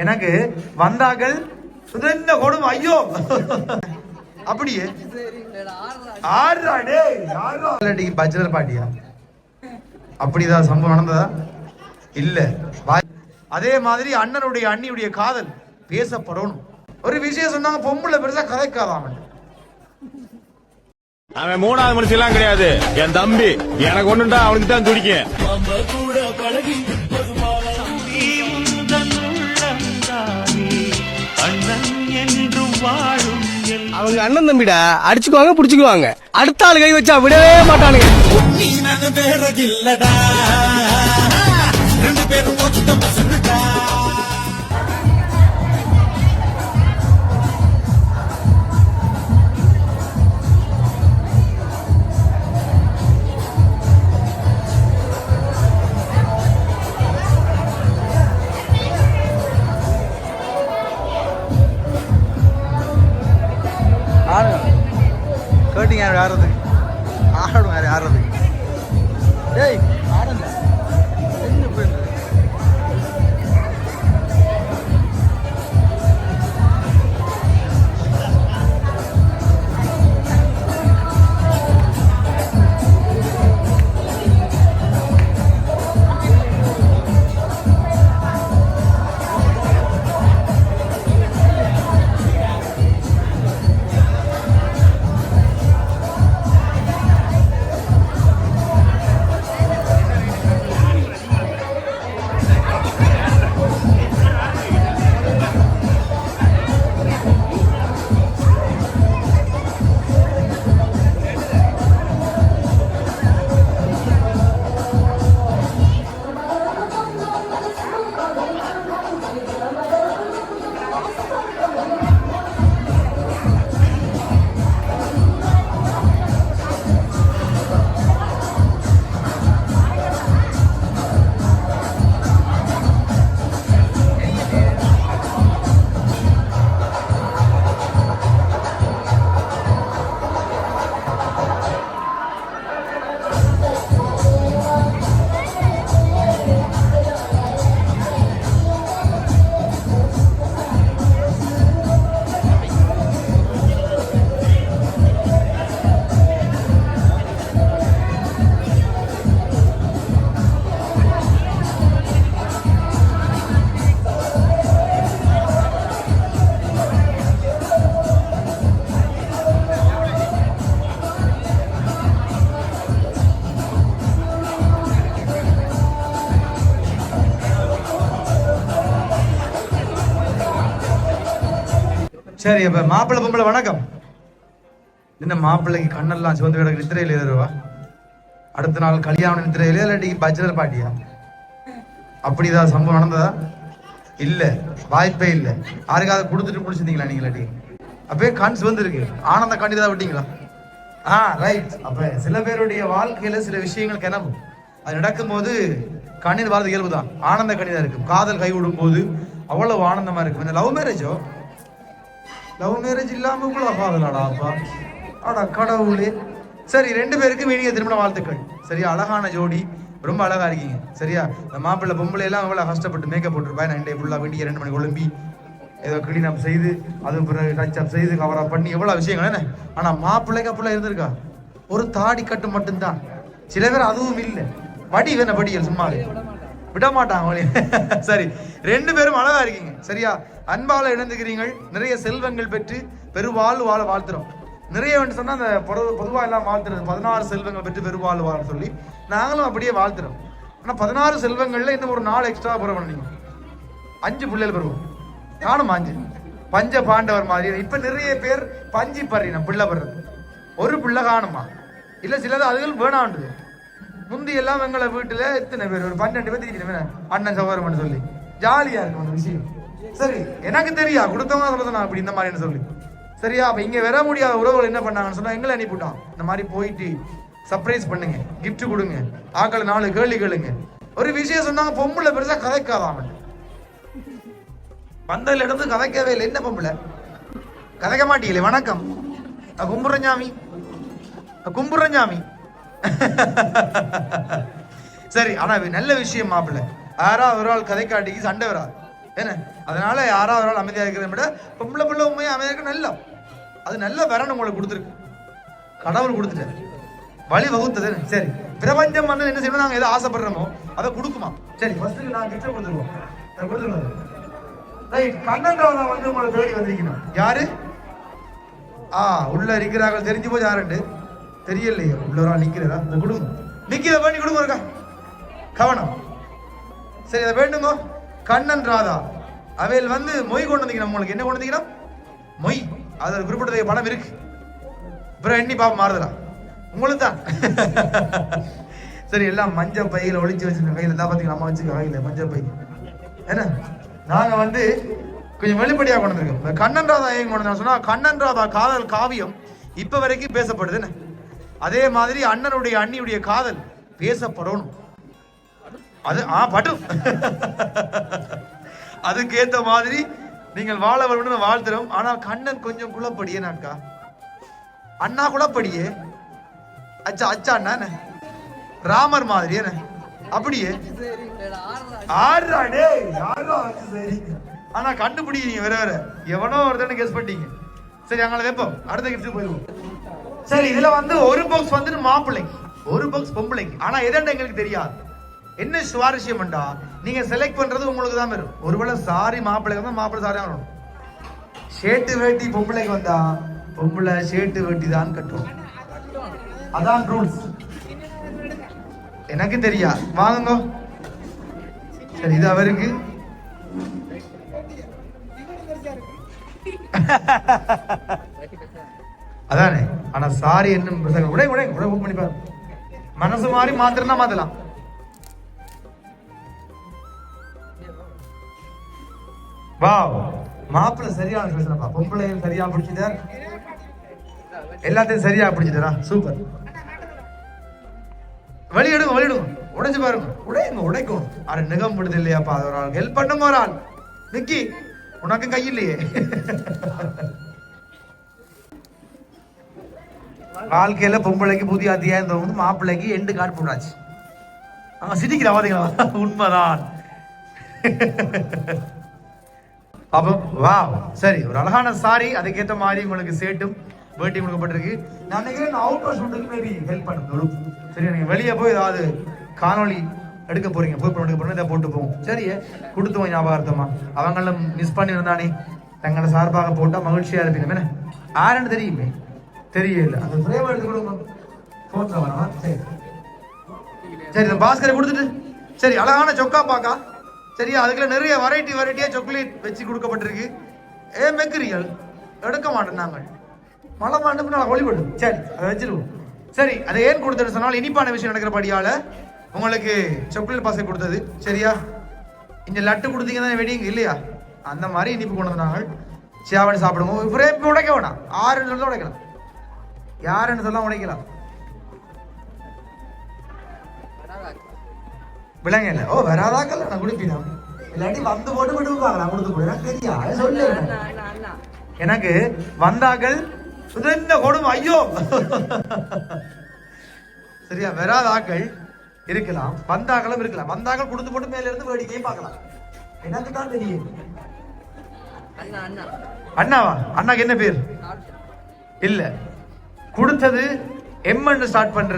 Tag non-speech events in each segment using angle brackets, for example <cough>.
எனக்கு வந்தார்கள் சுதந்திர கொடும் ஐயோ! அப்படியே. ஆடுறா டேய் ஆடுறா இல்லாட்டி பச்சலர் பாட்டியா? அப்படிதான் சம்பவம் நடந்ததா? இல்ல. அதே மாதிரி அண்ணனுடைய அண்ணியுடைய காதல் பேசப்படணும். ஒரு விஷயம் சொன்னாங்க பொம்பளை பெருசா கதைக்காதான் அவன். அவன் மூணாவது மனுஷன் எல்லாம் கிடையாது. என் தம்பி எனக்கு ஒண்ணுண்டா அவனுக்கு தான் துடிக்கும். அவங்க அண்ணன் தம்பிடா அடிச்சுக்குவாங்க புடிச்சுக்குவாங்க. அடுத்த ஆள் கை வச்சா விடவே மாட்டானுங்க. கேட்டிங்க யார் ஆடுறதுக்கு ஆடும் யார் ஆடுறதுக்கு டேய் ஆடுங்க சரி அப்ப மாப்பிள்ளை பொம்பளை வணக்கம். என்ன மாப்பிள்ளைக்கு கண்ணெல்லாம் சிவந்து கிடக்கு நித்திரையில் ஏறுவா அடுத்த நாள் கல்யாணம் நித்திரையில இல்லாட்டி பச்சலர் பாட்டியா? அப்படிதான் சம்பவம் நடந்ததா? இல்ல வாய்ப்பே இல்ல. யாருக்காவது கொடுத்துட்டு முடிச்சிருந்தீங்களா நீங்க இல்லாட்டி? அப்பயே கண் சிவந்திருக்கு ஆனந்த கண்ணி தான் விட்டீங்களா? ஆ ரைட் அப்ப சில பேருடைய வாழ்க்கையில சில விஷயங்கள் கிளம்பும். அது நடக்கும்போது கண்ணீர் இயல்பு தான் ஆனந்த கண்ணீர் இருக்கும். காதல் கை விடும் போது அவ்வளவு ஆனந்தமா இருக்கும். இந்த லவ் மேரேஜோ லவ் மேரேஜ் இல்லாம இவ்வளவு காதலாடா அப்பா. அடா கடவுளே. சரி ரெண்டு பேருக்கும் இனிய திருமண வாழ்த்துக்கள். சரியா? அழகான ஜோடி. ரொம்ப அழகா இருக்கீங்க. சரியா? இந்த மாப்பிள்ளை பொம்பளை எல்லாம் அவ்வளோ கஷ்டப்பட்டு மேக்கப் போட்டிருப்பா நைன் ஃபுல்லாக வீட்டுக்கு ரெண்டு மணி ஒழும்பி ஏதோ க்ளீன் அப் செய்து அது பிறகு டச் அப் செய்து கவர் அப் பண்ணி எவ்வளோ விஷயங்கள் என்ன? ஆனால் மாப்பிள்ளைக்கு அப்படிலாம் இருந்திருக்கா? ஒரு தாடி கட்டு மட்டும்தான். சில பேர் அதுவும் இல்லை. வடி வேண வடிகள் சும்மா விட மாட்டாங்க <laughs> சரி ரெண்டு பேரும் அழகா இருக்கீங்க. சரியா? அன்பால இணைந்துக்கிறீங்கள் நிறைய செல்வங்கள் பெற்று பெருவாழ்வு வாழ வாழ்த்துறோம். நிறைய வந்து சொன்னால் அந்த பொது- பொதுவாக எல்லாம் வாழ்த்துறது. பதினாறு செல்வங்கள் பெற்று பெருவாழ்வு வாழ சொல்லி நாங்களும் அப்படியே வாழ்த்துறோம். ஆனால் பதினாறு செல்வங்களில் இன்னும் ஒரு நாலு எக்ஸ்ட்ரா பருவம் நீங்கள் அஞ்சு பிள்ளைகள் பருவம். நானும் அஞ்சு. பஞ்ச பாண்டவர் மாதிரி இப்போ நிறைய பேர் பஞ்சி பறினம் பிள்ளை பெறது ஒரு பிள்ளை காணுமா? இல்லை சிலது அதுகள் வேணாண்டுது முந்தி எல்லாம் எங்களை வீட்டுல எத்தனை பேர்? ஒரு பன்னெண்டு பேர்? தெரியும் அண்ணன் சகோதரம்னு சொல்லி. ஜாலியா இருக்கும் அந்த விஷயம். சரி எனக்கு தெரியா கொடுத்தவங்க சொல்றது நான் அப்படி இந்த மாதிரின்னு சொல்லி. சரியா அப்ப இங்க வர முடியாத உறவுகள் என்ன பண்ணாங்கன்னு சொன்னா எங்களை அனுப்பிவிட்டான். இந்த மாதிரி போயிட்டு சர்ப்ரைஸ் பண்ணுங்க கிஃப்ட் கொடுங்க ஆக்களை நாலு கேள்வி கேளுங்க. ஒரு விஷயம் சொன்னாங்க பொம்பளை பெருசா கதைக்காதான் அவன் வந்ததுல கதைக்கவே இல்லை. என்ன பொம்பளை? கதைக்க மாட்டீங்களே வணக்கம். நான் கும்புறஞ்சாமி. <laughs> சரி ஆனா நல்ல விஷயம் மாப்பிள்ள. யாரா ஒரு ஆள் கதை காட்டிக்கு சண்டை வராது என்ன? அதனால யாராவது ஒரு ஆள் அமைதியா இருக்கிறத விட பொம்பளை பிள்ளை உண்மையா அமைதியா இருக்க நல்ல. அது நல்ல வரணும் உங்களுக்கு கொடுத்துருக்கு. கடவுள் கொடுத்துட்டாரு. வழி வகுத்தது சரி பிரபஞ்சம் வந்து என்ன செய்யணும் நாங்க எதை ஆசைப்படுறோமோ அதை கொடுக்குமா? சரி ஃபர்ஸ்ட் நான் கிட்ட கொடுத்துருவோம். அதை கொடுத்துருவோம் ரைட் வந்து உங்களை தேடி வந்திருக்கணும். யாரு? ஆ உள்ள இருக்கிறார்கள் தெரிஞ்சு போய் யாருண்டு தெரியலையே. உள்ளவரா நிற்கிறதா இந்த கொடுங்க நிக்கிற பண்ணி கொடுங்க இருக்கா கவனம். சரி அதை வேண்டுங்க. கண்ணன் ராதா. அவையில் வந்து மொய் கொண்டு வந்தீங்க உங்களுக்கு என்ன கொண்டு வந்தீங்கன்னா மொய். அதில் ஒரு குறிப்பிட்ட பணம் இருக்கு. அப்புறம் எண்ணி பாப்பா மாறுதலா? உங்களுக்கு தான். சரி எல்லாம் மஞ்சள் பையில ஒழிச்சு வச்சிருக்க கையில. எல்லாம் பாத்தீங்கன்னா அம்மா வச்சுக்க கையில மஞ்சள் பை? என்ன? நாங்க வந்து கொஞ்சம் வெளிப்படையாக கொண்டு வந்திருக்கோம். கண்ணன் ராதா ஏன் கொண்டு வந்தோம் சொன்னா கண்ணன் ராதா காதல் காவியம் இப்ப வரைக்கும் பேசப்படுது என்ன? அதே மாதிரி அண்ணனுடைய அண்ணியுடைய காதல் பேசப்படணும். அது ஆ பட்டும் அதுக்கேற்ற மாதிரி நீங்கள் வாழ வரணும்னு வாழ்த்துறோம். ஆனால் கண்ணன் கொஞ்சம் குழப்படியே நாட்கா அண்ணா குழப்படியே அச்சா அச்சா அண்ணா ராமர் மாதிரி என்ன? அப்படியே. ஆடுறா டேய் யாரோ சரி. ஆனா கண்டுபிடிக்கிறீங்க வேற வேற. எவனோ ஒருத்தன கேஸ் பண்ணிட்டீங்க. சரி அங்கே வைப்போம். அடுத்த கிஃப்ட் போயிடுவோம். சரி இதுல வந்து ஒரு பாக்ஸ் வந்துட்டு மாப்பிள்ளைக்கு. ஒரு பாக்ஸ் பொம்பளைக்கு. ஆனா எதுன்னு எங்களுக்கு தெரியாது. என்ன சுவாரஸ்யம்டா நீங்க செலக்ட் பண்றது உங்களுக்கு தான் வரும். ஒருவேளை சாரி மாப்பிள்ளைக்கு வந்தா மாப்பிள்ளை சாரி வரணும் ஷேட்டு வேட்டி பொம்பளைக்கு வந்தா பொம்பளை ஷேட்டு வேட்டி தான் கட்டும் அதான் ரூல்ஸ் எனக்கு தெரியா வாங்குங்க. சரி இது அவருக்கு. <laughs> அதானே? ஆனா சாரி என்னும் பிரசங்க. உடை உடை உடை ஓப்பன் பண்ணி பாரு. மனசு மாறி மாத்திரம்னா மாத்தலாம். வா மாப்பிள்ளை சரியான பேசுறப்பா. பொம்பளையும் சரியா பிடிச்சிட்டார் எல்லாத்தையும் சரியா பிடிச்சிட்டாரா சூப்பர். வெளியிடுங்க வெளியிடுங்க உடைஞ்சு பாருங்க. உடையுங்க உடைக்கும் அரை நிகம் விடுது இல்லையாப்பா. அது ஒரு ஆள். ஹெல்ப் பண்ணுங்க ஒரு ஆள். நிக்கி உனக்கு கை <laughs> வாழ்க்கையில் பொம்பளைக்கு புதிய அத்தியாயம் வந்து மாப்பிள்ளைக்கு எண்டு கார்டு போடாச்சு அவங்க சிரிக்கிற பாத்தீங்களா? உண்மைதான். அப்போ வா சரி ஒரு அழகான சாரி அதுக்கேற்ற மாதிரி உங்களுக்கு சேட்டும் வேட்டி கொடுக்கப்பட்டிருக்கு. நான் நினைக்கிறேன் அவுட் ஆஃப் ஷூட்டுக்கு மேபி ஹெல்ப் பண்ணுங்க சரி நீங்கள் வெளியே போய் ஏதாவது காணொளி எடுக்க போறீங்க போய் எடுக்க போறீங்க இதை போட்டு போவோம். சரி கொடுத்துவோம் ஞாபகார்த்தமா. அவங்களும் மிஸ் பண்ணி இருந்தானே தங்களை சார்பாக போட்டால் மகிழ்ச்சியாக இருப்பீங்க. என்ன? ஆரன்னு தெரியுமே? தெரியல. அந்த பிரேம எடுத்து கொடுங்க போட்டு வரவா சரி. சரி இந்த பாஸ்கரை கொடுத்துட்டு சரி அழகான சொக்கா பாக்கா. சரியா? அதுக்குள்ள நிறைய வெரைட்டி வெரைட்டியா சாக்லேட் வச்சு கொடுக்கப்பட்டிருக்கு. ஏ மெக்கரியல். எடுக்க மாட்டோம் நாங்கள். மழை மாண்டு நாங்கள் ஒளிபடும் சரி அதை வச்சிருவோம். சரி அதை ஏன் கொடுத்தது சொன்னால் இனிப்பான விஷயம் நடக்கிறபடியால உங்களுக்கு சாக்லேட் பாஸ்கெட் கொடுத்தது. சரியா? இந்த லட்டு கொடுத்தீங்க தான் வெடிங்க இல்லையா? அந்த மாதிரி இனிப்பு கொண்டு வந்தாங்க சியாவணி சாப்பிடுவோம். ஃப்ரேம் உடைக்க வேணாம். ஆறுன்னு நிமிஷம் உடைக்கலாம். யாருன்னு சொல்ல உடைக்கலாம். விளங்கல ஓ வராதாக்கல நான் குடிப்பினா இல்லாட்டி வந்து போட்டு விடுவாங்க நான் கொடுத்து போடு எனக்கு தெரியா சொல்லு. எனக்கு வந்தாக்கள் இது என்ன கொடுமை. ஐயோ! சரியா? வராதாக்கள் இருக்கலாம். வந்தாக்களும் இருக்கலாம். வந்தாக்கள் கொடுத்து போட்டு மேல இருந்து வேடிக்கையும் பார்க்கலாம். எனக்கு தான் தெரியும் அண்ணாவா? அண்ணாக்கு என்ன பேர்? இல்ல. கொடுத்தது எம் ஸ்டார்ட் பண்ற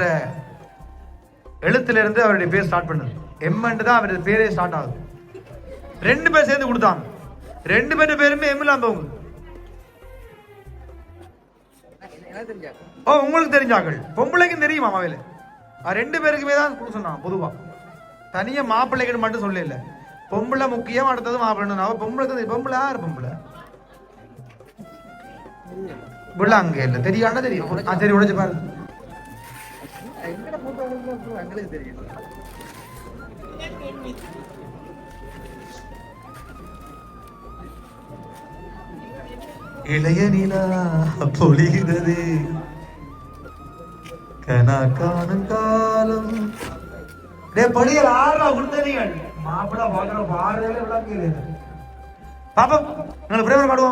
எழுத்துலேருந்து அவருடைய பேர் ஸ்டார்ட் பண்ணது. எம் தான் அவருடைய பேரே ஸ்டார்ட் ஆகுது. ரெண்டு பேர் சேர்ந்து கொடுத்தாங்க ரெண்டு பேர் பேருமே எம் இல்லாதவங்க ஓ உங்களுக்கு தெரிஞ்சாக்கள் பொம்பளைக்கும் தெரியுமா அவையில ரெண்டு பேருக்குமே தான் கொடுக்க சொன்னான் பொதுவா. தனியாக மாப்பிள்ளைக்கு மட்டும் சொல்ல இல்ல பொம்பளை முக்கியம் அடுத்தது மாப்பிள்ளை பொம்பளை பொம்பளை யார் பொம்பளை? விழாங்க இல்ல தெரியாண்டா தெரியும் ஆ சரி உடைச்சு பாரு. இளைய நிலா பொழிகிறது கனா காணும் காலம். டே படியல் ஆறா கொடுத்தீங்கள் மாப்பிள பாக்குற பாடுறதுல விளங்க பாப்போம் எங்களை பிரேமர்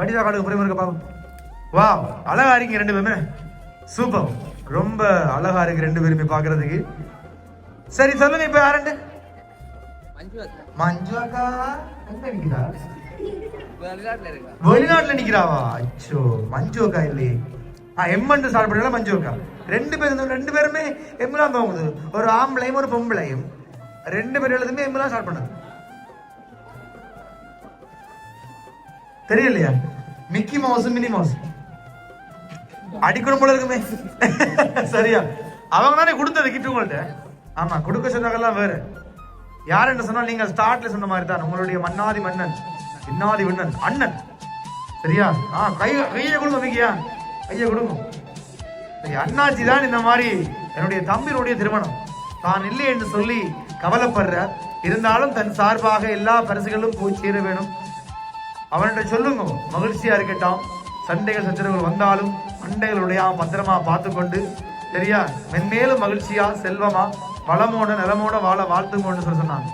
காடுவோம் வடிதா காடுங்க பிரேமருக்கு பாப்போம் வா அழகா இருக்கீங்க ரெண்டு பேருமே. சூப்பர் ரொம்ப அழகா இருக்கு ரெண்டு பேருமே பாக்குறதுக்கு. சரி சொல்லுங்க இப்ப யாருண்டு மஞ்சு அக்கா. எங்க நிக்கிறா? வெளிநாட்டுல நிக்கிறாவா? அச்சோ மஞ்சு அக்கா இல்லையே. ஆ எம்மன் ஸ்டார்ட் பண்ணல மஞ்சு அக்கா. ரெண்டு பேரும் ரெண்டு பேருமே எம்லாம் தோங்குது ஒரு ஆம்பளையும் ஒரு பொம்பளையும். ரெண்டு பேரும் எழுதுமே எம்லாம் ஸ்டார்ட் பண்ணது. தெரியலையா? மிக்கி மவுஸ் மினி மவுஸ் அடிக்கணும் போல இருக்குமே. சரியா? அவங்க தானே கொடுத்தது கிட்ட உங்கள்ட்ட? ஆமா கொடுக்க சொன்னாங்கலாம் வேற. யார் என்ன சொன்னால் நீங்கள் ஸ்டார்ட்ல சொன்ன மாதிரி தான் உங்களுடைய மன்னாதி மன்னன். இன்னாதி மன்னன் அண்ணன். சரியா? ஆ கை கையை கொடுங்க மிக்கியா. கையை கொடுங்க. சரி, அண்ணாச்சி தான் இந்த மாதிரி என்னுடைய தம்பியினுடைய திருமணம். தான் இல்லை என்று சொல்லி கவலைப்படுற. இருந்தாலும் தன் சார்பாக எல்லா பரிசுகளும் போய் சேர வேணும். அவன்கிட்ட சொல்லுங்க. மகிழ்ச்சியா இருக்கட்டும். சண்டைகள் சச்சரவுகள் வந்தாலும் அண்டைகளுடைய பத்திரமா பார்த்துக்கொண்டு சரியா? மென்மேலும் மகிழ்ச்சியா செல்வமா வளமோட நிலமோட வாழ வாழ்த்துங்கன்னு சொல்லி சொன்னாங்க.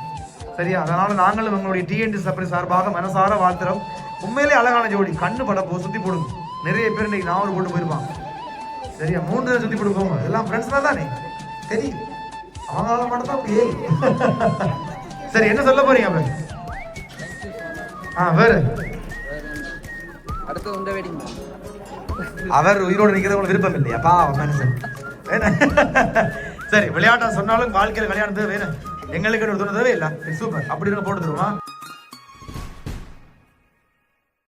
சரியா? அதனால நாங்களும் எங்களுடைய டிஎன்டி சப்பரி சார்பாக மனசார வாழ்த்துறோம். உண்மையிலே அழகான ஜோடி. கண்ணு பட போ சுத்தி போடுங்க. நிறைய பேர் இன்னைக்கு நான் போட்டு போயிருப்பாங்க. சரியா? மூணு தடவை சுத்தி போட்டு போங்க. எல்லாம் ஃப்ரெண்ட்ஸ் தானே? தெரியும். அவங்களால மட்டும் தான் அப்படியே சரி என்ன சொல்ல போறீங்க அப்ப ஆ வேறு. அடுத்து உங்க வெட்டிங் அவர் உயிரோடு நிற்கிறது உங்களுக்கு விருப்பம் இல்லையா? பாவம் மனுஷன். வேணா? சரி விளையாட்டா சொன்னாலும் வாழ்க்கையில கல்யாணம் தேவை வேணும் எங்களுக்கு ஒரு துணை தேவை சூப்பர். அப்படி இருக்க போட்டு தருவோம்?